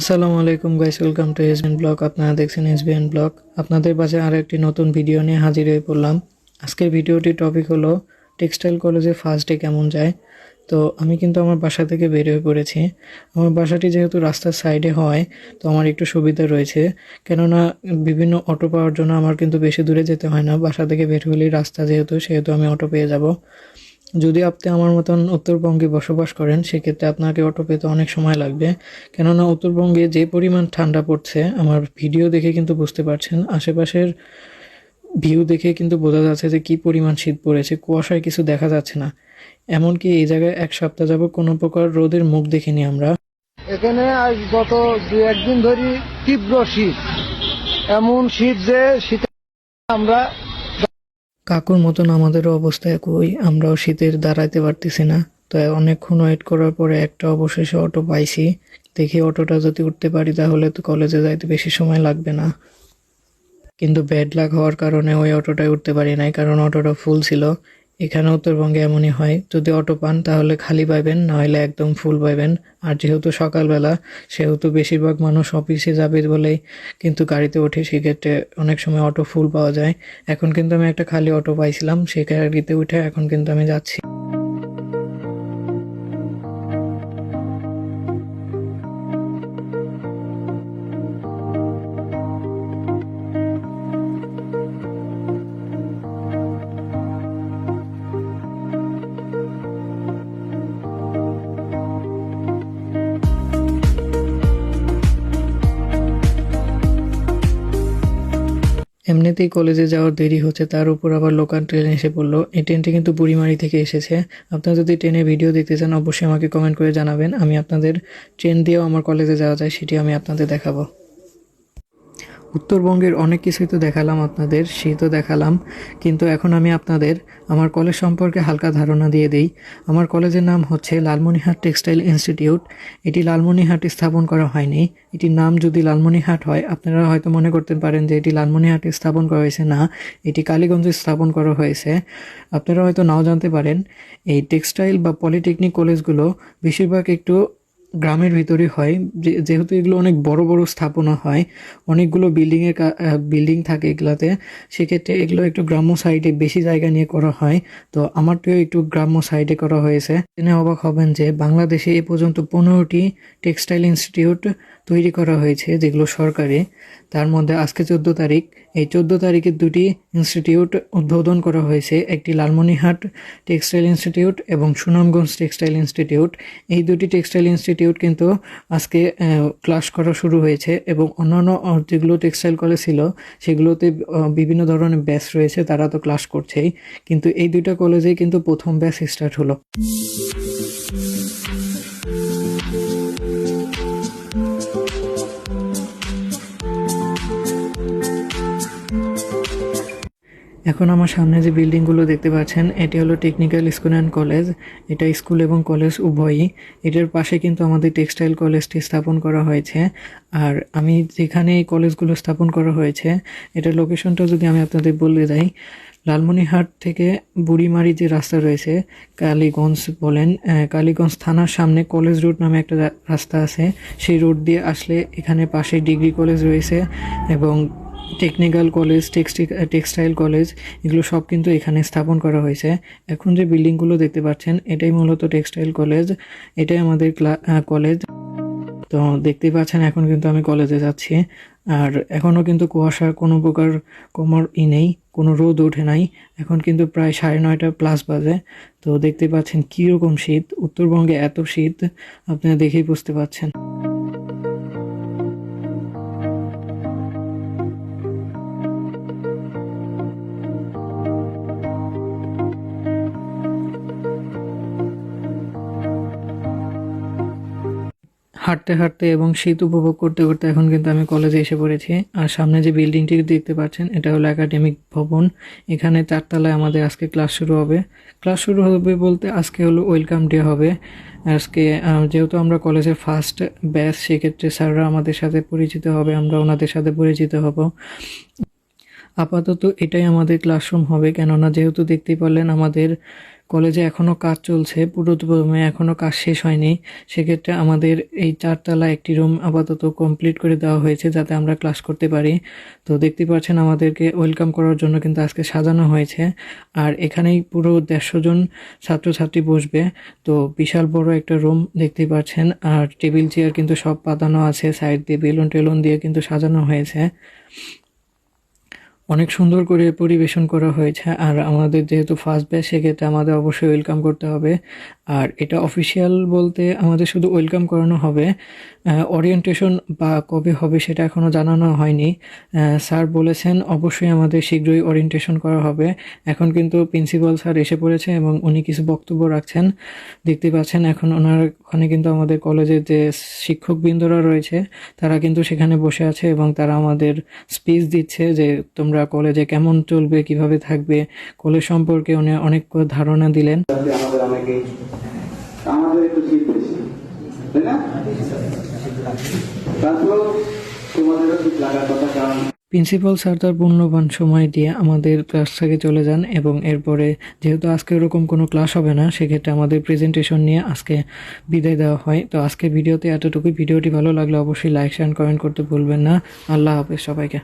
আসসালামু আলাইকুম guys welcome to SBN blog আপনারা দেখছেন এসবিএন ব্লগ আপনাদের পাশে আর একটি নতুন ভিডিও নিয়ে হাজির হয়ে পড়লাম। আজকের ভিডিওটির টপিক হলো টেক্সটাইল কলেজে ফার্স্ট ডে কেমন যায়? তো আমি কিন্তু আমার বাসা থেকে বের হয়ে পড়েছি। আমার বাসাটি যেহেতু রাস্তার সাইডে হয়, তো আমার একটু সুবিধা রয়েছে। কেননা বিভিন্ন অটো পাওয়ার জন্য আমার কিন্তু বেশি দূরে যেতে হয় না। বাসা থেকে বের হলেই রাস্তা যেহেতু, সেহেতু আমি অটো পেয়ে যাব। যদি আপনি আমার মতন উত্তরবঙ্গে বসবাস করেন, সেক্ষেত্রে আপনাকে অটো পেতে অনেক সময় লাগবে। কেননা উত্তরবঙ্গে যে পরিমাণ ঠান্ডা পড়ছে, আমার ভিডিও দেখে কিন্তু বুঝতে পারছেন, আশেপাশের ভিউ দেখে কিন্তু বোঝা যাচ্ছে যে কি পরিমাণ শীত পড়েছে, কুয়াশায় কিছু দেখা যাচ্ছে না। এমনকি এই জায়গায় এক সপ্তাহ যাব কোনো প্রকার রোদের মুখ দেখিনি আমরা। এখানে আজ গত দু একদিন ধরে তীব্র শীত। এমন শীত যে শীতে আমরা কাকুর মতন আমাদেরও অবস্থা একই, আমরাও শীতের দাঁড়াইতে পারতেছি না। তো অনেকক্ষণ ওয়েট করার পরে একটা অবশেষে অটো পাইছি। দেখি অটোটা যদি উঠতে পারি তাহলে তো কলেজে যাইতে বেশি সময় লাগবে না। কিন্তু ব্যাড লাক হওয়ার কারণে ওই অটোটায় উঠতে পারি নাই, কারণ অটোটা ফুল ছিল। এখানে উত্তরবঙ্গে এমনই হয়, যদি অটো পান তাহলে খালি পাইবেন, নাহলে একদম ফুল পাইবেন। আর যেহেতু সকালবেলা, সেহেতু বেশিরভাগ মানুষ অফিসে যাবে বলেই কিন্তু গাড়িতে ওঠে সেক্ষেত্রে অনেক সময় অটো ফুল পাওয়া যায়। এখন কিন্তু আমি একটা খালি অটো পাইছিলাম, সেই গাড়িতে উঠে এখন কিন্তু আমি যাচ্ছি। এমনিতেই কলেজে যাওয়ার দেরি হচ্ছে, তার উপর আবার লোকাল ট্রেন এসে পড়ল। এই ট্রেনটি কিন্তু বুড়িমারি থেকে এসেছে। আপনারা যদি ট্রেনে ভিডিও দেখতে চান, অবশ্যই আমাকে কমেন্ট করে জানাবেন। আমি আপনাদের ট্রেন দিয়েও আমার কলেজে যাওয়া যায়, সেটি আমি আপনাদের দেখাবো। উত্তরবঙ্গের অনেক কিছুই তো দেখালাম আপনাদের, সেই তো দেখালাম। কিন্তু এখন আমি আপনাদের আমার কলেজ সম্পর্কে হালকা ধারণা দিয়ে দেই। আমার কলেজের নাম হচ্ছে লালমনিহাট টেক্সটাইল ইনস্টিটিউট। এটি লালমনিহাটে স্থাপন করা হয়নি। এটির নাম যদি লালমনিহাট হয়, আপনারা হয়তো মনে করতে পারেন যে এটি লালমনিহাটে স্থাপন করা হয়েছে না, এটি কালীগঞ্জে স্থাপন করা হয়েছে। আপনারা হয়তো নাও জানতে পারেন, এই টেক্সটাইল বা পলিটেকনিক কলেজগুলো বেশিরভাগ একটু গ্রামের ভিতরে হয়। যেহেতু এগুলো অনেক বড় বড় স্থাপনা হয়, অনেকগুলো বিল্ডিংয়ের বিল্ডিং থাকে এগুলাতে, সেক্ষেত্রে এগুলো একটু গ্রাম্য সাইডে বেশি জায়গা নিয়ে করা হয়। তো আমারটিও একটু গ্রাম্য সাইডে করা হয়েছে। জেনে অবাক হবেন যে, বাংলাদেশে এ পর্যন্ত পনেরোটি টেক্সটাইল ইনস্টিটিউট তৈরি করা হয়েছে, যেগুলো সরকারি। তার মধ্যে আজকে চোদ্দ তারিখ। এই চোদ্দ তারিখে দুটি ইনস্টিটিউট উদ্বোধন করা হয়েছে, একটি লালমনিহাট টেক্সটাইল ইনস্টিটিউট এবং সুনামগঞ্জ টেক্সটাইল ইনস্টিটিউট। এই দুটি টেক্সটাইল ইনস্টিটিউট কিন্তু আজকে ক্লাস করা শুরু হয়েছে এবং অন্যান্য যেগুলো টেক্সটাইল কলেজ ছিল, সেগুলোতে বিভিন্ন ধরনের ব্যাচ রয়েছে, তারা তো ক্লাস করছেই। কিন্তু এই দুইটা কলেজেই কিন্তু প্রথম ব্যাচ স্টার্ট হলো। এখন আমার সামনে যে বিল্ডিংগুলো দেখতে পাচ্ছেন, এটি হলো টেকনিক্যাল স্কুল অ্যান্ড কলেজ। এটা স্কুল এবং কলেজ উভয়ই। এটার পাশে কিন্তু আমাদের টেক্সটাইল কলেজটি স্থাপন করা হয়েছে। আর আমি যেখানে এই কলেজগুলো স্থাপন করা হয়েছে, এটার লোকেশনটা যদি আমি আপনাদের বলে যাই লালমনিহাট থেকে বুড়িমারি যে রাস্তা রয়েছে, কালীগঞ্জ বলেন কালীগঞ্জ থানার সামনে কলেজ রোড নামে একটা রাস্তা আছে। সেই রোড দিয়ে আসলে এখানে পাশে ডিগ্রি কলেজ রয়েছে এবং টেকনিক্যাল কলেজ টেক্সটাইল কলেজ এগুলো সব কিন্তু এখানে স্থাপন করা হয়েছে। এখন যে বিল্ডিংগুলো দেখতে পাচ্ছেন, এটাই মূলত টেক্সটাইল কলেজ এটাই আমাদের কলেজ তো দেখতেই পাচ্ছেন, এখন কিন্তু আমি কলেজে যাচ্ছি। আর এখনও কিন্তু কুয়াশার কোনো প্রকার কমার ই নেই, কোনো রোদ ওঠে নাই। এখন কিন্তু প্রায় সাড়ে নয়টা প্লাস বাজে। তো দেখতে পাচ্ছেন কীরকম শীত, উত্তরবঙ্গে এত শীত, আপনারা দেখেই বুঝতে পাচ্ছেন হাঁটতে হাঁটতে এবং শীত উপভোগ করতে করতে এখন কিন্তু আমি কলেজে এসে পড়েছি। আর সামনে যে বিল্ডিংটি দেখতে পাচ্ছেন, এটা হলো একাডেমিক ভবন। এখানে চারতলায় আমাদের আজকে ক্লাস শুরু হবে। ক্লাস শুরু হবে বলতে আজকে হলো ওয়েলকাম ডে হবে। আজকে যেহেতু আমরা কলেজের ফার্স্ট ব্যাচ সেক্ষেত্রে স্যাররা আমাদের সাথে পরিচিত হবে, আমরা ওনাদের সাথে পরিচিত হব। আপাতত এটাই আমাদের ক্লাসরুম হবে। কেননা যেহেতু দেখতেই পারলেন আমাদের কলেজে এখনও কাজ চলছে, পুরোদমে এখনও কাজ শেষ হয়নি। সেক্ষেত্রে আমাদের এই চারতলা একটি রুম আপাতত কমপ্লিট করে দেওয়া হয়েছে যাতে আমরা ক্লাস করতে পারি। তো দেখতে পাচ্ছেন আমাদেরকে ওয়েলকাম করার জন্য কিন্তু আজকে সাজানো হয়েছে। আর এখানেই পুরো দেড়শো জন ছাত্রছাত্রী বসবে। তো বিশাল বড় একটা রুম দেখতে পাচ্ছেন। আর টেবিল, চেয়ার কিন্তু সব পাতানো আছে। সাইড দিয়ে বেলুন টেলুন দিয়ে কিন্তু সাজানো হয়েছে। অনেক সুন্দর করে পরিবেশন করা হয়েছে। আর আমাদের যেহেতু ফার্স্ট ব্যাচ সেক্ষেত্রে আমাদের অবশ্যই ওয়েলকাম করতে হবে। আর এটা অফিসিয়াল বলতে আমাদের শুধু ওয়েলকাম করানো হবে। ওরিয়েন্টেশন বা কবে হবে সেটা এখনও জানানো হয়নি। স্যার বলেছেন অবশ্যই আমাদের শীঘ্রই ওরিয়েন্টেশন করা হবে। এখন কিন্তু প্রিন্সিপাল স্যার এসে পড়েছে এবং উনি কিছু বক্তব্য রাখছেন। দেখতে পাচ্ছেন এখন ওনার ওখানে কিন্তু আমাদের কলেজের যে শিক্ষকবৃন্দরা রয়েছে, তারা কিন্তু সেখানে বসে আছে এবং তারা আমাদের স্পিচ দিচ্ছে যে তোমরা কলেজে কেমন চলবে কীভাবে থাকবে কলেজ সম্পর্কে উনি অনেক ধারণা দিলেন। আমাদের অনেকেই আমাদের একটু শীত বেশি তাই না? তারপরেও তোমাদেরও শীত লাগার কথা কারণ প্রিন্সিপাল স্যার তার মূল্যবান সময় দিয়ে আমাদের ক্লাস থেকে চলে যান এবং এরপরে যেহেতু আজকে ওরকম কোনো ক্লাস হবে না সেক্ষেত্রে আমাদের প্রেজেন্টেশন নিয়ে আজকে বিদায় দেওয়া হয়। তো আজকে ভিডিওতে এতটুকুই। ভিডিওটি ভালো লাগলে অবশ্যই লাইক শেয়ার কমেন্ট করতে ভুলবেন না। আল্লাহ হাফেজ সবাইকে।